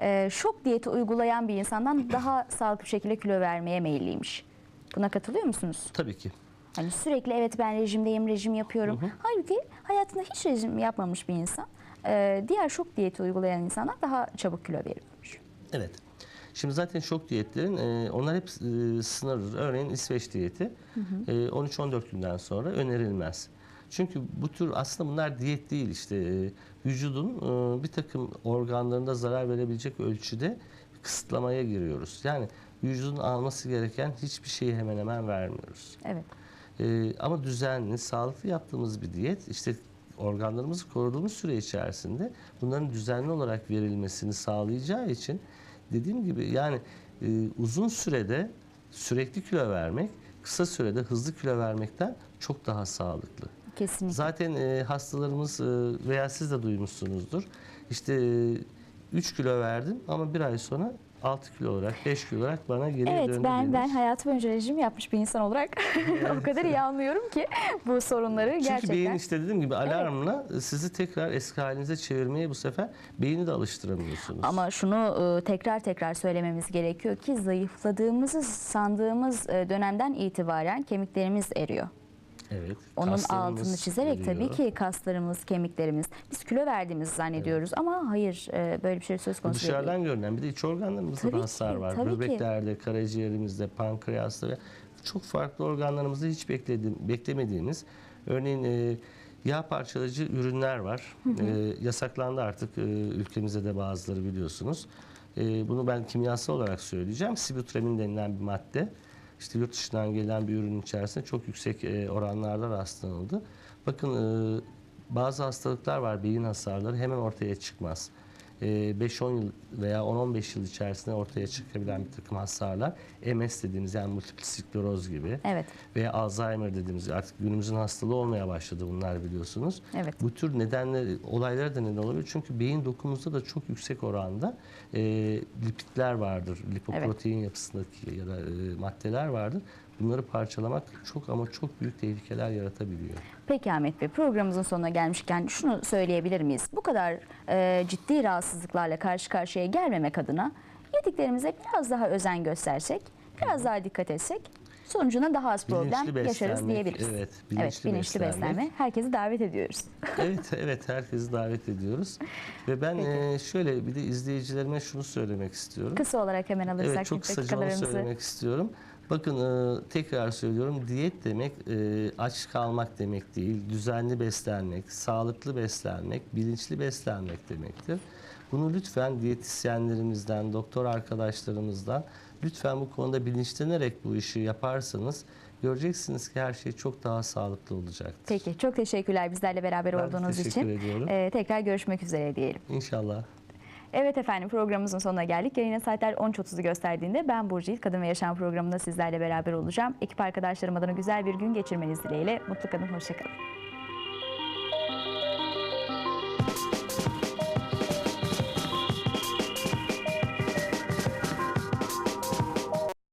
e, şok diyeti uygulayan bir insandan daha sağlıklı bir şekilde kilo vermeye meyilliymiş. Buna katılıyor musunuz? Tabii ki. Hani sürekli evet ben rejimdeyim, rejim yapıyorum. Halbuki hayatında hiç rejim yapmamış bir insan e, diğer şok diyeti uygulayan insanlar daha çabuk kilo veriyormuş. Evet. Şimdi zaten şok diyetlerin e, onlar hep e, sınırlı. Örneğin İsveç diyeti e, 13-14 günden sonra önerilmez. Çünkü bu tür aslında bunlar diyet değil işte e, vücudun e, bir takım organlarında zarar verebilecek ölçüde kısıtlamaya giriyoruz. Yani vücudun alması gereken hiçbir şeyi hemen hemen vermiyoruz. Evet. Ee, ama düzenli, sağlıklı yaptığımız bir diyet işte organlarımızı koruduğumuz süre içerisinde bunların düzenli olarak verilmesini sağlayacağı için dediğim gibi yani e, uzun sürede sürekli kilo vermek kısa sürede hızlı kilo vermekten çok daha sağlıklı. Kesinlikle. Zaten e, hastalarımız e, veya siz de duymuşsunuzdur. İşte 3 kilo verdim ama bir ay sonra 6 kilo olarak, 5 kilo olarak bana geri Evet döndü ben denir. ben hayatım boyunca rejim yapmış bir insan olarak o kadar iyi anlıyorum ki bu sorunları Çünkü gerçekten. beyin işte dediğim gibi alarmla sizi tekrar eski halinize çevirmeye bu sefer beyni de alıştıramıyorsunuz. Ama şunu e, tekrar tekrar söylememiz gerekiyor ki zayıfladığımızı sandığımız e, dönemden itibaren kemiklerimiz eriyor. Evet. Onun altını çizerek eriyor. tabii ki kaslarımız, kemiklerimiz biz kilo verdiğimizi zannediyoruz ama hayır e, böyle bir şey söz konusu değil. dışarıdan görünen bir de iç organlarımızda Tabii hasar ki, var. tabii ki. Böbreklerde, karaciğerimizde, pankreasta ve çok farklı organlarımızda hiç beklediğim, beklemediğimiz örneğin e, yağ parçalayıcı ürünler var. E, yasaklandı artık e, ülkemizde de bazıları biliyorsunuz. E, bunu ben kimyasal olarak söyleyeceğim. Sibutramin denilen bir madde. İşte yurt dışından gelen bir ürünün içerisinde çok yüksek e, oranlarda rastlanıldı. Bakın e, bazı hastalıklar var, beyin hasarları hemen ortaya çıkmaz. E, 5-10 yıl veya 10-15 yıl içerisinde ortaya çıkabilen bir takım hasarlar. MS dediğimiz yani multiple skleroz gibi Evet. veya Alzheimer dediğimiz artık günümüzün hastalığı olmaya başladı bunlar biliyorsunuz. Evet. Bu tür nedenler, olaylara da neden olabilir. Çünkü beyin dokumuzda da çok yüksek oranda e, lipidler vardır. Lipoprotein yapısındaki ya da e, maddeler vardır. Bunları parçalamak çok ama çok büyük tehlikeler yaratabiliyor. Peki Ahmet Bey programımızın sonuna gelmişken şunu söyleyebilir miyiz? Bu kadar e, ciddi rahatsızlıklarla karşı karşıya gelmemek adına yediklerimize biraz daha özen göstersek, biraz daha dikkat etsek sonucunda daha az problem Bilinçli yaşarız beslenmek, diyebiliriz. evet, evet, bilinçli bilinçli beslenmek. beslenme. Herkesi davet ediyoruz. evet, evet herkesi davet ediyoruz. Ve ben e, şöyle bir de izleyicilerime şunu söylemek istiyorum. Kısa olarak hemen alırsak Evet çok kısaca onu söylemek istiyorum. Bakın e, tekrar söylüyorum diyet demek e, aç kalmak demek değil. Düzenli beslenmek, sağlıklı beslenmek, bilinçli beslenmek demektir. Bunu lütfen diyetisyenlerimizden, doktor arkadaşlarımızdan lütfen bu konuda bilinçlenerek bu işi yaparsanız göreceksiniz ki her şey çok daha sağlıklı olacaktır. Peki çok teşekkürler bizlerle beraber Ben olduğunuz teşekkür için. ediyorum. Ee, tekrar görüşmek üzere diyelim. İnşallah. Evet efendim programımızın sonuna geldik. Yayına saatler 13.30'u gösterdiğinde ben Burcu İlk Kadın ve Yaşam programında sizlerle beraber olacağım. Ekip arkadaşlarım adına güzel bir gün geçirmeniz dileğiyle. Mutlu kalın, hoşçakalın.